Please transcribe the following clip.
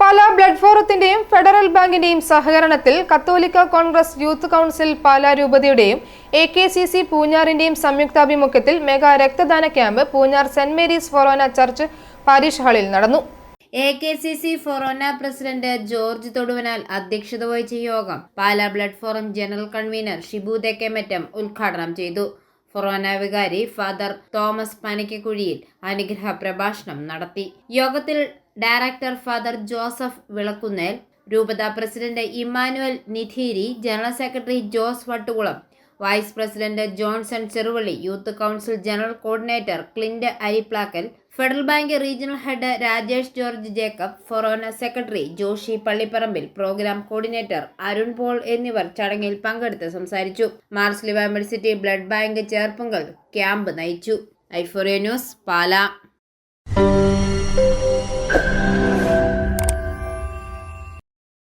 Pala blood ഫോറത്തിന്റെയും federal ബാങ്കിന്റെയും സഹകരണത്തിൽ കത്തോലിക്ക കോൺഗ്രസ് യൂത്ത് കൗൺസിൽ പാലാ രൂപതയുടെയും എ കെ സി സി പൂഞ്ഞാറിന്റെയും സംയുക്താഭിമുഖ്യത്തിൽ മെഗാ രക്തദാന ക്യാമ്പ് പൂഞ്ഞാർ സെന്റ് മേരീസ് ഫൊറോന ചർച്ച് പാരിഷ് ഹാളിൽ നടന്നു. A K C C forane president George Thoduvanal അധ്യക്ഷത വഹിച്ച യോഗം Pala blood forum general convener Shibu Thekkemattam ഉദ്ഘാടനം ചെയ്തു. ഫൊറോന വികാരി ഫാദർ തോമസ് പനക്കക്കുഴിയിൽ അനുഗ്രഹ പ്രഭാഷണം നടത്തി. യോഗത്തിൽ ഡയറക്ടർ ഫാദർ ജോസഫ് വിളക്കുന്നേൽ രൂപത president Emmanuel Nidhiri general secretary Jose Vattukulam vice president Johnson Cheruvally youth council general coordinator Clint Ariplackal federal bank regional head Rajesh George Jacob ഫൊറോന secretary Joshi Pallipparambil programme coordinator Arun Paul എന്നിവർ ചടങ്ങിൽ പങ്കെടുത്ത് സംസാരിച്ചു. Mar Sleeva medicity blood bank Cherpunkal camp നയിച്ചു. ഐഫോറിയ news പാല.